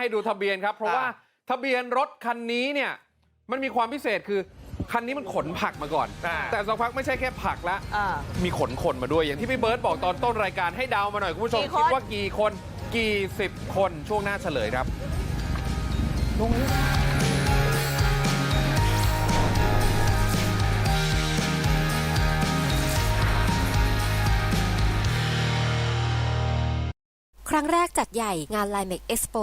ให้ดูทะเบียนครับเพราะว่าอ่าทะเบียนรถคันนี้เนี่ยมันมีความพิเศษคือคันนี้มันขนผักมาก่อนอ่าแต่สักพักไม่ใช่แค่ผักละอ่ามีขนคนมาด้วยอย่างที่พี่เบิร์ตบอกตอนต้นรายการให้เดามาหน่อยคุณผู้ชมกี่คนคิดว่ากี่คนกี่สิบคนช่วงหน้าเฉลยครับ ครั้งแรกจัดใหญ่งาน l i m e x Expo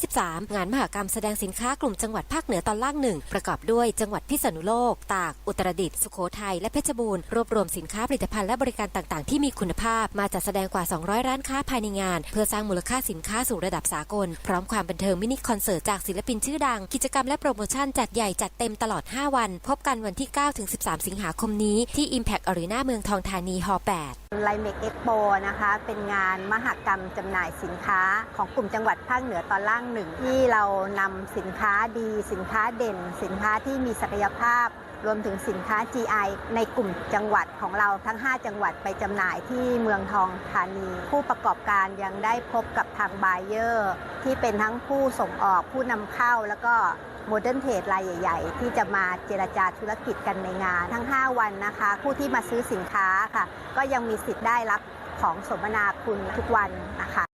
2023 งานมหกรรมแสดงสินค้ากลุ่มจังหวัดภาคเหนือตอนล่างหนึ่ง ประกอบด้วยจังหวัดพิษณุโลก ตาก อุตรดิตถ์สุโขทัยและเพชรบูรณ์ รวบรวมสินค้าผลิตภัณฑ์และบริการต่างๆ ที่มีคุณภาพมาจัดแสดงกว่า 200 ร้านค้าภายในงาน เพื่อสร้างมูลค่าสินค้าสู่ระดับสากล พร้อมความบันเทิงมินิคอนเสิร์ตจากศิลปินชื่อดัง กิจกรรมและโปรโมชั่นจัดใหญ่จัดเต็มตลอด 5 วัน พบกันวันที่ 9-13 สิงหาคมนี้ที่ Impact Arena เมืองทองธานีฮ 8 ไลเมกเอ็กโปนะคะเป็นงานมหกรรมจำหน่ายสินค้าของกลุ่มจังหวัดภาคเหนือตอนล่างหนึ่งที่เรานำสินค้าดีสินค้าเด่น สินค้าที่มีศักยภาพ รวมถึงสินค้า GI ในกลุ่มจังหวัดของเราทั้ง 5 จังหวัดไปจำหน่ายที่เมืองทองธานี ผู้ประกอบการยังได้พบกับทางบายเออร์ที่เป็นทั้งผู้ส่งออกผู้นำเข้าแล้วก็โมเดิร์นเทรดรายใหญ่ ๆ ที่จะมาเจรจาธุรกิจกันในงาน ทั้ง 5 วันนะคะ ผู้ที่มาซื้อสินค้าค่ะ ก็ยังมีสิทธิ์ได้รับของสมนาคุณทุกวันนะคะ